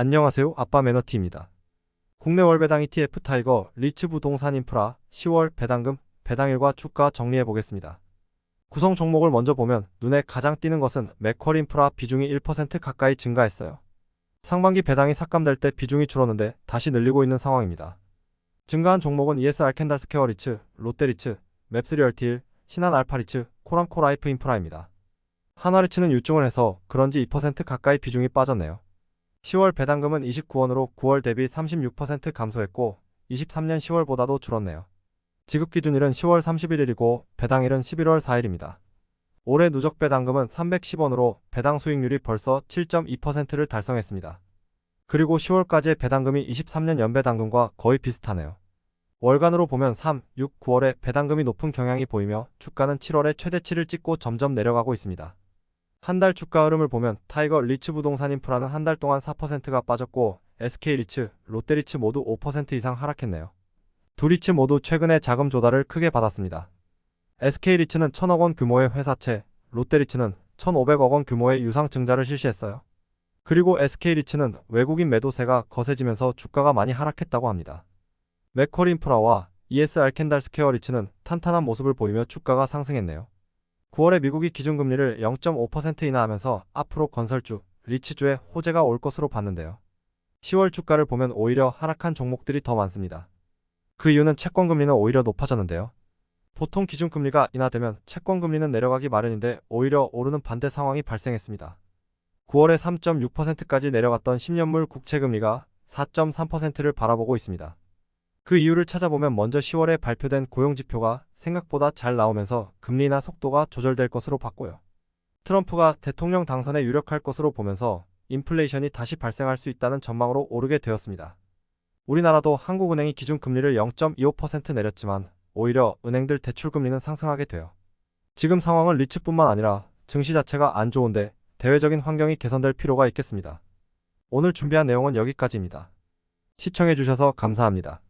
안녕하세요. 아빠 매너티입니다. 국내 월배당 ETF 타이거 리츠 부동산 인프라 10월 배당금, 배당일과 주가 정리해 보겠습니다. 구성 종목을 먼저 보면 눈에 가장 띄는 것은 맥퀄 인프라 비중이 1% 가까이 증가했어요. 상반기 배당이 삭감될 때 비중이 줄었는데 다시 늘리고 있는 상황입니다. 증가한 종목은 ESR 캔달스케어 리츠, 롯데리츠, 맵스리얼티일, 신한 알파리츠, 코람코 라이프 인프라입니다. 하나리츠는 유증을 해서 그런지 2% 가까이 비중이 빠졌네요. 10월 배당금은 29원으로 9월 대비 36% 감소했고 23년 10월보다도 줄었네요. 지급 기준일은 10월 31일이고 배당일은 11월 4일입니다. 올해 누적 배당금은 310원으로 배당 수익률이 벌써 7.2%를 달성했습니다. 그리고 10월까지의 배당금이 23년 연배당금과 거의 비슷하네요. 월간으로 보면 3, 6, 9월에 배당금이 높은 경향이 보이며 주가는 7월에 최대치를 찍고 점점 내려가고 있습니다. 한 달 주가 흐름을 보면 타이거 리츠 부동산 인프라는 한 달 동안 4%가 빠졌고 SK 리츠, 롯데 리츠 모두 5% 이상 하락했네요. 두 리츠 모두 최근에 자금 조달을 크게 받았습니다. SK 리츠는 1000억 원 규모의 회사채, 롯데 리츠는 1500억 원 규모의 유상 증자를 실시했어요. 그리고 SK 리츠는 외국인 매도세가 거세지면서 주가가 많이 하락했다고 합니다. 맥컬 인프라와 ESR 캔달스케어 리츠는 탄탄한 모습을 보이며 주가가 상승했네요. 9월에 미국이 기준금리를 0.5% 인하하면서 앞으로 건설주, 리츠주에 호재가 올 것으로 봤는데요. 10월 주가를 보면 오히려 하락한 종목들이 더 많습니다. 그 이유는 채권금리는 오히려 높아졌는데요. 보통 기준금리가 인하되면 채권금리는 내려가기 마련인데 오히려 오르는 반대 상황이 발생했습니다. 9월에 3.6%까지 내려갔던 10년물 국채금리가 4.3%를 바라보고 있습니다. 그 이유를 찾아보면 먼저 10월에 발표된 고용지표가 생각보다 잘 나오면서 금리나 속도가 조절될 것으로 봤고요. 트럼프가 대통령 당선에 유력할 것으로 보면서 인플레이션이 다시 발생할 수 있다는 전망으로 오르게 되었습니다. 우리나라도 한국은행이 기준금리를 0.25% 내렸지만 오히려 은행들 대출금리는 상승하게 돼요. 지금 상황은 리츠뿐만 아니라 증시 자체가 안 좋은데 대외적인 환경이 개선될 필요가 있겠습니다. 오늘 준비한 내용은 여기까지입니다. 시청해주셔서 감사합니다.